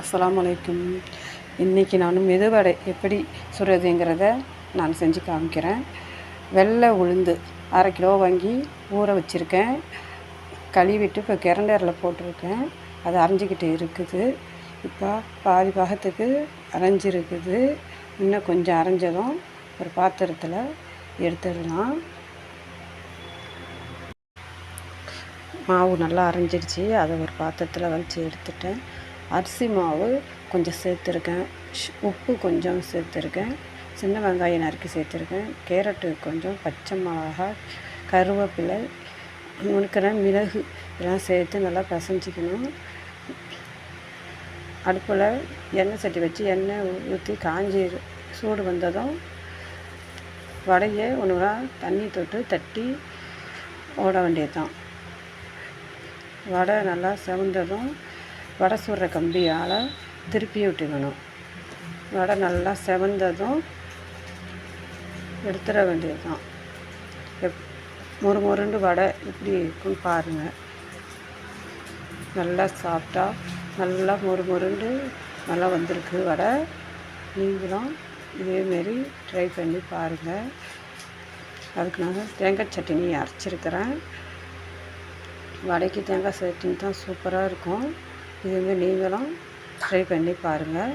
அஸ்லாம் வலைக்கும் இன்றைக்கி நான் மெதுவடை எப்படி சுடுறதுங்கிறத நான் செஞ்சு காமிக்கிறேன். வெள்ளை உளுந்து அரை கிலோ வாங்கி ஊற வச்சுருக்கேன். கழுவிட்டு இப்போ கிரண்டரில் போட்டிருக்கேன். அது அரைஞ்சிக்கிட்டு இருக்குது. இப்போ பாதி பாகத்துக்கு அரைஞ்சிருக்குது. இன்னும் கொஞ்சம் அரைஞ்சதும் ஒரு பாத்திரத்தில் எடுத்துடலாம். மாவு நல்லா அரைஞ்சிடுச்சு அதை ஒரு பாத்திரத்தில் வலிச்சு எடுத்துட்டேன். அரிசி மாவு கொஞ்சம் சேர்த்துருக்கேன். உப்பு கொஞ்சம் சேர்த்துருக்கேன். சின்ன வெங்காயம் நறுக்கி சேர்த்துருக்கேன். கேரட்டு கொஞ்சம் பச்சை மிளகாய் கருவேப்பிலை முழுக்கிற மிளகு இதெல்லாம் சேர்த்து நல்லா பிசைஞ்சிக்கணும். அடுப்பில் எண்ணெய் சட்டி வச்சு எண்ணெய் ஊற்றி காஞ்சி சூடு வந்ததும் வடையை ஒன்று தண்ணி தொட்டு தட்டி ஓட வேண்டியது வடை நல்லா செவந்ததும் வடை சுடுற கம்பியால் திருப்பி விட்டுக்கணும். வடை நல்லா செவந்ததும் எடுத்துட வேண்டியது தான் எப் மொறு மொருண்டு வடை எப்படி இருக்குன்னு பாருங்கள் நல்லா சாப்பிட்டா நல்லா மொறு மொருண்டு நல்லா வந்திருக்கு வடை. நீங்களும் இதேமாரி ட்ரை பண்ணி பாருங்கள் அதுக்கு நான் தேங்காய் சட்னி அரைச்சிருக்கிறேன். வடைக்கு தேங்காய் சட்னி தான் சூப்பராக இருக்கும். இது வந்து நீங்களும் ட்ரை பண்ணி பாருங்கள்